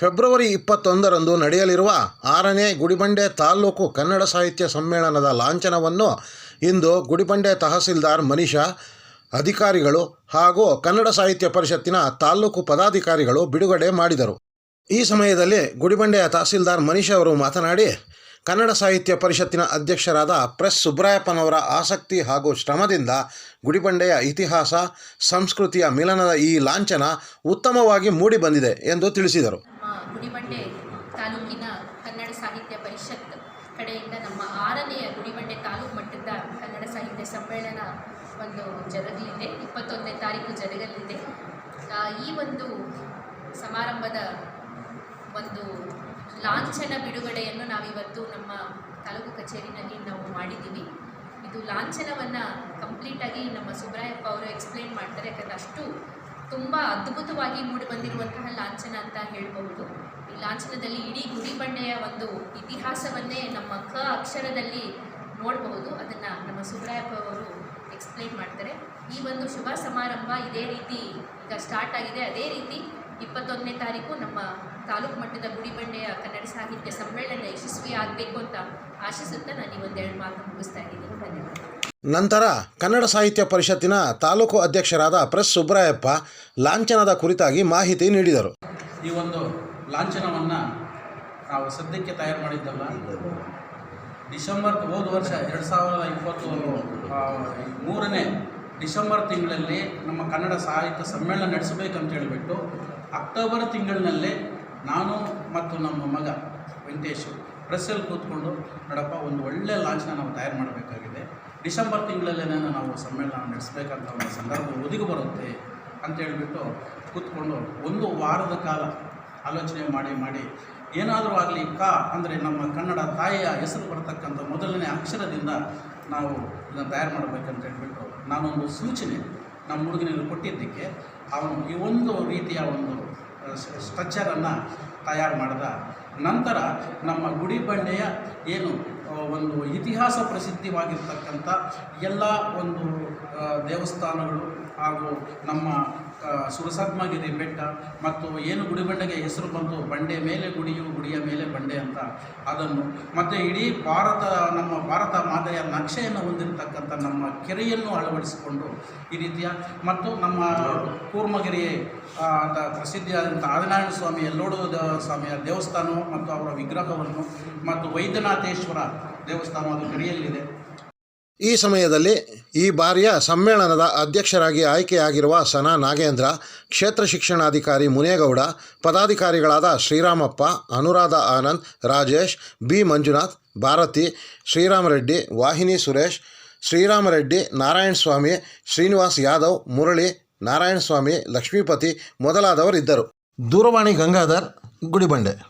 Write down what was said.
February ಇಪ್ಪತ್ತೊಂದರಂದು ನಡೆಯಲಿರುವ ಆರನೇ ಗುಡಿಬಂಡೆ ತಾಲ್ಲೂಕು ಕನ್ನಡ ಸಾಹಿತ್ಯ ಸಮ್ಮೇಳನದ ಲಾಂಛನವನ್ನು ಇಂದು ಗುಡಿಬಂಡೆ ತಹಸೀಲ್ದಾರ್ ಮನೀಷಾ ಅಧಿಕಾರಿಗಳು ಹಾಗೂ ಕನ್ನಡ ಸಾಹಿತ್ಯ ಪರಿಷತ್ತಿನ ತಾಲ್ಲೂಕು ಪದಾಧಿಕಾರಿಗಳು ಬಿಡುಗಡೆ ಮಾಡಿದರು. ಈ ಸಮಯದಲ್ಲಿ ಗುಡಿಬಂಡೆಯ ತಹಸೀಲ್ದಾರ್ ಮನೀಷ್ ಅವರು ಮಾತನಾಡಿ ಕನ್ನಡ ಸಾಹಿತ್ಯ ಪರಿಷತ್ತಿನ ಅಧ್ಯಕ್ಷರಾದ ಪ್ರೆಸ್ ಸುಬ್ರಾಯಪ್ಪನವರ ಆಸಕ್ತಿ ಹಾಗೂ ಶ್ರಮದಿಂದ ಗುಡಿಬಂಡೆಯ ಇತಿಹಾಸ, ಸಂಸ್ಕೃತಿಯ ಮಿಲನದ ಈ ಲಾಂಛನ ಉತ್ತಮವಾಗಿ ಮೂಡಿಬಂದಿದೆ ಎಂದು ತಿಳಿಸಿದರು. ಗುಡಿಬಂಡೆ ತಾಲೂಕಿನ ಕನ್ನಡ ಸಾಹಿತ್ಯ ಪರಿಷತ್ ಕಡೆಯಿಂದ ನಮ್ಮ ಆರನೆಯ ಗುಡಿಬಂಡೆ ತಾಲೂಕು ಮಟ್ಟದ ಕನ್ನಡ ಸಾಹಿತ್ಯ ಸಮ್ಮೇಳನ ಒಂದು ಜರುಗಲಿದೆ, ಇಪ್ಪತ್ತೊಂದನೇ ತಾರೀಕು ಜರುಗಲಿದೆ. ಈ ಒಂದು ಸಮಾರಂಭದ ಒಂದು ಲಾಂಛನ ಬಿಡುಗಡೆಯನ್ನು ನಾವಿವತ್ತು ನಮ್ಮ ತಾಲೂಕು ಕಚೇರಿನಲ್ಲಿ ನಾವು ಮಾಡಿದ್ದೀವಿ. ಇದು ಲಾಂಛನವನ್ನು ಕಂಪ್ಲೀಟಾಗಿ ನಮ್ಮ ಸುಬ್ರಾಯಪ್ಪ ಅವರು ಎಕ್ಸ್ಪ್ಲೇನ್ ಮಾಡ್ತಾರೆ. ಯಾಕಂದರೆ ಅಷ್ಟು ತುಂಬ ಅದ್ಭುತವಾಗಿ ಮೂಡಿಬಂದಿರುವಂತಹ ಲಾಂಛನ ಅಂತ ಹೇಳಬಹುದು. ಈ ಲಾಂಛನದಲ್ಲಿ ಇಡೀ ಗುಡಿಬಂಡೆಯ ಒಂದು ಇತಿಹಾಸವನ್ನೇ ನಮ್ಮ ಕ ಅಕ್ಷರದಲ್ಲಿ ನೋಡಬಹುದು. ಅದನ್ನು ನಮ್ಮ ಸುಬ್ರಾಯಪ್ಪ ಅವರು ಎಕ್ಸ್ಪ್ಲೇನ್ ಮಾಡ್ತಾರೆ. ಈ ಒಂದು ಶುಭ ಸಮಾರಂಭ ಇದೇ ರೀತಿ ಈಗ ಸ್ಟಾರ್ಟ್ ಆಗಿದೆ. ಅದೇ ರೀತಿ ಇಪ್ಪತ್ತೊಂದನೇ ತಾರೀಕು ನಮ್ಮ ತಾಲೂಕು ಮಟ್ಟದ ಗುಡಿಬಂಡೆಯ ಕನ್ನಡ ಸಾಹಿತ್ಯ ಸಮ್ಮೇಳನ ಯಶಸ್ವಿ ಆಗಬೇಕು ಅಂತ ಆಶಿಸುತ್ತಾ ನಾನು ಈ ಒಂದೆರಡು ಮಾತು ಮುಗಿಸ್ತಾ ಇದ್ದೀನಿ. ಧನ್ಯವಾದ ನಂತರ ಕನ್ನಡ ಸಾಹಿತ್ಯ ಪರಿಷತ್ತಿನ ತಾಲೂಕು ಅಧ್ಯಕ್ಷರಾದ ಪ್ರೆಸ್ ಸುಬ್ರಾಯಪ್ಪ ಲಾಂಛನದ ಕುರಿತಾಗಿ ಮಾಹಿತಿ ನೀಡಿದರು. ಈ ಒಂದು ಲಾಂಛನವನ್ನು ನಾವು ಸದ್ಯಕ್ಕೆ ತಯಾರು ಮಾಡಿದ್ದಲ್ಲ ಡಿಸೆಂಬರ್ ಹೋದ ವರ್ಷ ಎರಡು ಸಾವಿರದ ಇಪ್ಪತ್ತೊಂದು ಮೂರನೇ ಡಿಸೆಂಬರ್ ತಿಂಗಳಲ್ಲಿ ನಮ್ಮ ಕನ್ನಡ ಸಾಹಿತ್ಯ ಸಮ್ಮೇಳನ ನಡೆಸಬೇಕಂತ ಹೇಳಿಬಿಟ್ಟು ಅಕ್ಟೋಬರ್ ತಿಂಗಳಿನಲ್ಲೇ ನಾನು ಮತ್ತು ನಮ್ಮ ಮಗ ವೆಂಕಟೇಶ್ ಪ್ರೆಸ್ಸಲ್ಲಿ ಕೂತ್ಕೊಂಡು ನೋಡಪ್ಪ, ಒಂದು ಒಳ್ಳೆಯ ಲಾಂಚ್ನ ನಾವು ತಯಾರು ಮಾಡಬೇಕಾಗಿದೆ. ಡಿಸೆಂಬರ್ ತಿಂಗಳಲ್ಲೇ ನಾವು ಸಮ್ಮೇಳನ ನಡೆಸಬೇಕಂತ ಒಂದು ಸಂದರ್ಭ ಒದಗಿ ಬರುತ್ತೆ ಅಂತ ಹೇಳಿಬಿಟ್ಟು ಕೂತ್ಕೊಂಡು ಒಂದು ವಾರದ ಕಾಲ ಆಲೋಚನೆ ಮಾಡಿ ಮಾಡಿ ಏನಾದರೂ ಆಗಲಿ ಕ ಅಂದರೆ ನಮ್ಮ ಕನ್ನಡ ತಾಯಿಯ ಹೆಸರು ಬರತಕ್ಕಂಥ ಮೊದಲನೇ ಅಕ್ಷರದಿಂದ ನಾವು ಇದನ್ನು ತಯಾರು ಮಾಡಬೇಕಂತ ಹೇಳಿಬಿಟ್ಟು ನಾನೊಂದು ಸೂಚನೆ ನಮ್ಮ ಹುಡುಗನಿಗೆ ಕೊಟ್ಟಿದ್ದಕ್ಕೆ ಅವನು ಈ ಒಂದು ರೀತಿಯ ಒಂದು ಸ್ಟ್ರಕ್ಚರನ್ನು ತಯಾರು ಮಾಡಿದ. ನಂತರ ನಮ್ಮ ಗುಡಿ ಬಂಡೆಯ ಏನು ಒಂದು ಇತಿಹಾಸ ಪ್ರಸಿದ್ಧವಾಗಿರ್ತಕ್ಕಂಥ ಎಲ್ಲ ಒಂದು ದೇವಸ್ಥಾನಗಳು ಹಾಗೂ ನಮ್ಮ ಆ, ಸುರಸದ್ಮಗಿರಿ ಬೆಟ್ಟ. ಮತ್ತು ಏನು ಗುಡಿಬಂಡೆಗೆ ಹೆಸರು ಬಂತು? ಬಂಡೆ ಮೇಲೆ ಗುಡಿಯು ಗುಡಿಯ ಮೇಲೆ ಬಂಡೆ ಅಂತ. ಅದನ್ನು ಮತ್ತು ಇಡೀ ಭಾರತ ನಮ್ಮ ಭಾರತ ಮಾದರಿಯ ನಕ್ಷೆಯನ್ನು ಹೊಂದಿರತಕ್ಕಂಥ ನಮ್ಮ ಕೆರೆಯನ್ನು ಅಳವಡಿಸಿಕೊಂಡು ಈ ರೀತಿಯ ಮತ್ತು ನಮ್ಮ ಕೂರ್ಮಗಿರಿ ಅಂತ ಪ್ರಸಿದ್ಧಿಯಾದಂಥ ಆದಿನಾರಾಯಣ ಸ್ವಾಮಿ ಎಲ್ಲೋಡು ಸ್ವಾಮಿಯ ದೇವಸ್ಥಾನ ಮತ್ತು ಅವರ ವಿಗ್ರಹವನ್ನು ಮತ್ತು ವೈದ್ಯನಾಥೇಶ್ವರ ದೇವಸ್ಥಾನ ಅದು ಕೆರೆಯಲ್ಲಿದೆ. ಈ ಸಮಯದಲ್ಲಿ ಈ ಬಾರಿಯ ಸಮ್ಮೇಳನದ ಅಧ್ಯಕ್ಷರಾಗಿ ಆಯ್ಕೆಯಾಗಿರುವ ಸನಾ ನಾಗೇಂದ್ರ, ಕ್ಷೇತ್ರ ಶಿಕ್ಷಣಾಧಿಕಾರಿ ಮುನೇಗೌಡ ಪದಾಧಿಕಾರಿಗಳಾದ ಶ್ರೀರಾಮಪ್ಪ, ಅನುರಾಧ ಆನಂದ್, ರಾಜೇಶ್, ಬಿ ಮಂಜುನಾಥ್, ಭಾರತಿ, ಶ್ರೀರಾಮರೆಡ್ಡಿ, ವಾಹಿನಿ ಸುರೇಶ್, ಶ್ರೀರಾಮರೆಡ್ಡಿ, ನಾರಾಯಣ ಸ್ವಾಮಿ, ಶ್ರೀನಿವಾಸ್ ಯಾದವ್, ಮುರಳಿ, ನಾರಾಯಣ ಸ್ವಾಮಿ, ಲಕ್ಷ್ಮೀಪತಿ ಮೊದಲಾದವರಿದ್ದರು. ದೂರವಾಣಿ ಗಂಗಾಧರ್, ಗುಡಿಬಂಡೆ.